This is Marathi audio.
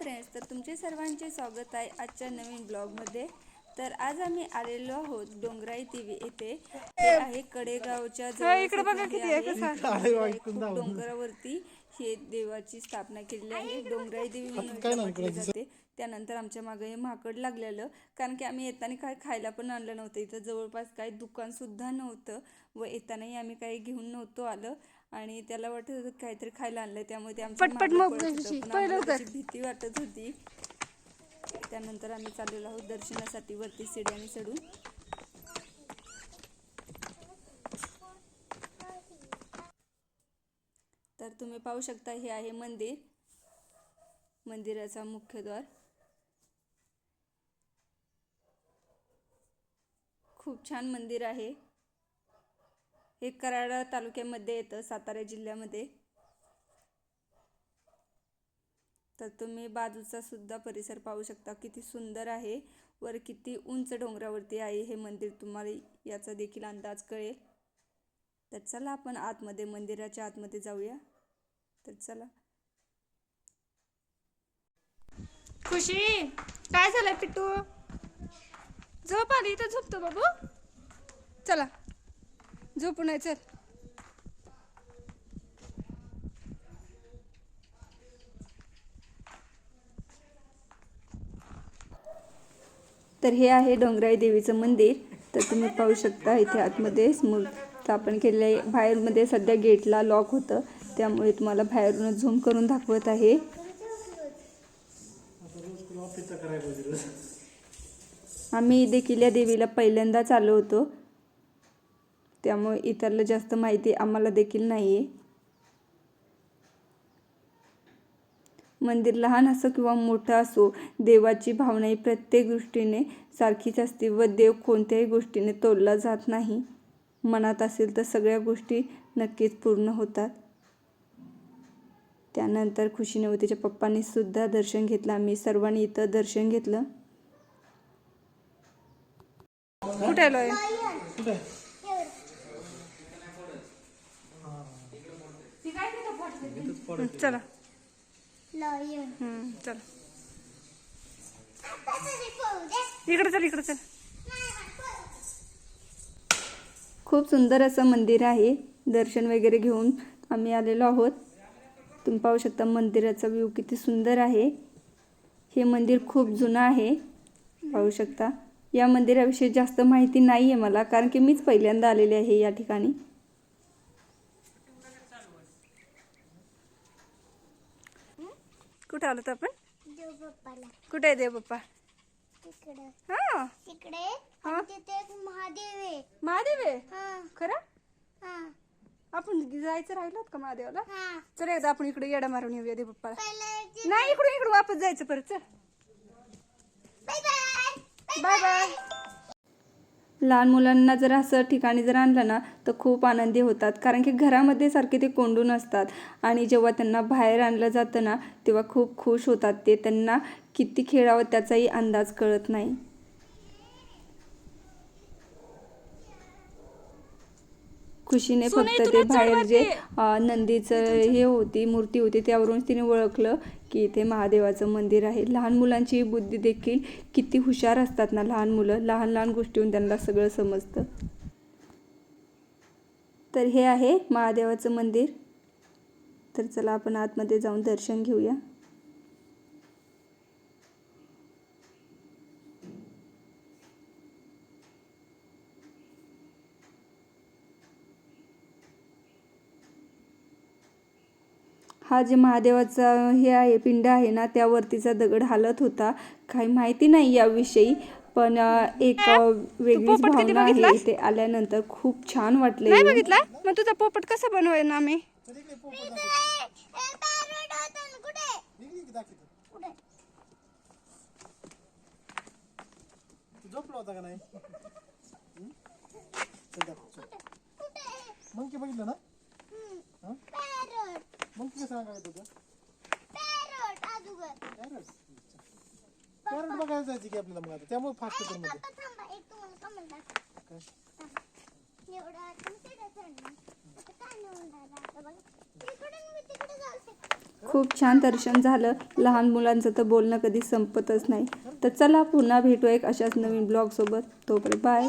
फ्रेंड्स तर तुमचे सर्वांचे स्वागत आहे आजच्या नवीन ब्लॉगमध्ये. तर आज आम्ही आलेलो आहोत डोंगराई देवी येथे हे आहे कडेगावच्या डोंगरावरती हे देवाची स्थापना केलेली आहे. डोंगराई देवी म्हटले जाते. त्यानंतर आमच्या मागे हे माकड लागलेलं. कारण की आम्ही येताना काय खायला पण आणलं नव्हतं. इथं जवळपास काही दुकान सुद्धा नव्हतं व येतानाही आम्ही काही घेऊन नव्हतो आलं. आणि त्याला वाटत होतं काहीतरी खायला आणलंय त्यामुळे ते आमच्या. त्याची भीती वाटत होती. त्यानंतर आम्ही चाललेलो आहोत दर्शनासाठी वरती सिड्याने चढून. तर तुम्ही पाहू शकता हे आहे मंदिर. मंदिराचा मुख्य द्वार. खूप छान मंदिर आहे. हे कराड तालुक्यामध्ये येतं सातारा जिल्ह्यामध्ये. तर तुम्ही बाजूचा सुद्धा परिसर पाहू शकता. किती सुंदर आहे. वर किती उंच डोंगरावरती आहे हे मंदिर तुम्हाला याचा देखील अंदाज कळेल. तर चला आपण आतमध्ये मंदिराच्या आतमध्ये जाऊया. तर चला. खुशी काय झालं पिट्टू? झोप आली तर झोपतो बाबू. चला. झोपून आहे चल. तर हे आहे डोंगराई देवीचं मंदिर. तर तुम्ही पाहू शकता इथे आतमध्ये मूर् स्थापन केलेलं आहे. बाहेरमध्ये सध्या गेटला लॉक होतं. त्यामुळे तुम्हाला बाहेरूनच झूम करून दाखवत आहे. आम्ही देखील या देवीला पहिल्यांदाच आलो होतो. त्यामुळे इतरला जास्त माहिती आम्हाला देखील नाही आहे मंदिर लहान असो किंवा मोठं असो देवाची भावना ही प्रत्येक दृष्टीने सारखीच असते व देव कोणत्याही गोष्टीने तोडला जात नाही. मनात असेल तर सगळ्या गोष्टी नक्कीच पूर्ण होतात. त्यानंतर खुशीने व तिच्या पप्पांनी सुद्धा दर्शन घेतलं. आम्ही सर्वांनी इथं दर्शन घेतलं. कुठे आलोय हं, चला. चला. इकडे चल इकडे चल. खूप सुंदर असं मंदिर आहे. दर्शन वगैरे घेऊन आम्ही आलेलो आहोत. तुम्ही पाहू शकता मंदिराचा व्ह्यू किती सुंदर आहे. हे मंदिर खूप जुनं आहे. पाहू शकता. या मंदिराविषयी जास्त माहिती नाही आहे मला कारण की मीच पहिल्यांदा आलेले आहे या ठिकाणी. कुठे आलो तर आपण? कुठे आहे तिकडे. हा. तिकडे? आणि तिथे एक महादेव आहे. महादेव आहे? हा. खरं? हा. आपण जायचं राहिलो का महादेवाला? हा. चल एकदा आपण इकडे येडा मारून येऊया देव पहिलं एक नाही इकडून इकडून वापस जायचं परत चल. Bye bye. Bye bye. लहान मुलांना जर असं ठिकाणी जर आणलं ना तर खूप आनंदी होतात. कारण की घरामध्ये सारखे ते कोंडून असतात आणि जेव्हा त्यांना बाहेर आणलं जातं ना तेव्हा खूप खुश होतात. ते त्यांना किती खेळावं त्याचाही अंदाज कळत नाही. खुशीने फक्त ते बाहेर जे नंदीचं हे होती मूर्ती होती त्यावरून तिने ओळखलं. की इथे महादेवाचं मंदिर आहे. लहान मुलांची बुद्धी देखील किती हुशार असतात ना लहान मुलं. लहान लहान गोष्टीहून त्यांना सगळं समजतं. तर हे आहे महादेवाचं मंदिर. तर चला आपण आतमध्ये जाऊन दर्शन घेऊया. हा जे महादेवाचा हे आहे पिंड आहे ना त्यावरतीचा दगड हालत होता. काही माहिती नाही याविषयी पण एक वेगळीच भावना आहे? इथे आल्यानंतर. खूप छान वाटले नाही बघितला मग तुझा पोपट कसा बनवाय ना आम्ही? कुठे? कुठे झोपला होता का नाही मंकी बघितलं ना कसं सांगायचं होतं? पॅरट अजूगर कॅरेट कॅरेट बघायला जायचं की आपल्याला मग आता. त्यामुळे फास्ट कर मध्ये पप्पा थांबा. एक तुम्हाला कमेंट दाखव काय? एवढा तुमच्या काय काय नाही राहिला आता बघा. इकडून मी तिकडे जाऊ शकते. खूप छान दर्शन झालं. लहान मुलांचं तर बोलणं कधी संपतच नाही. तर चला पुन्हा भेटू एक अशाच नवीन ब्लॉगसोबत तोपर्यंत बाय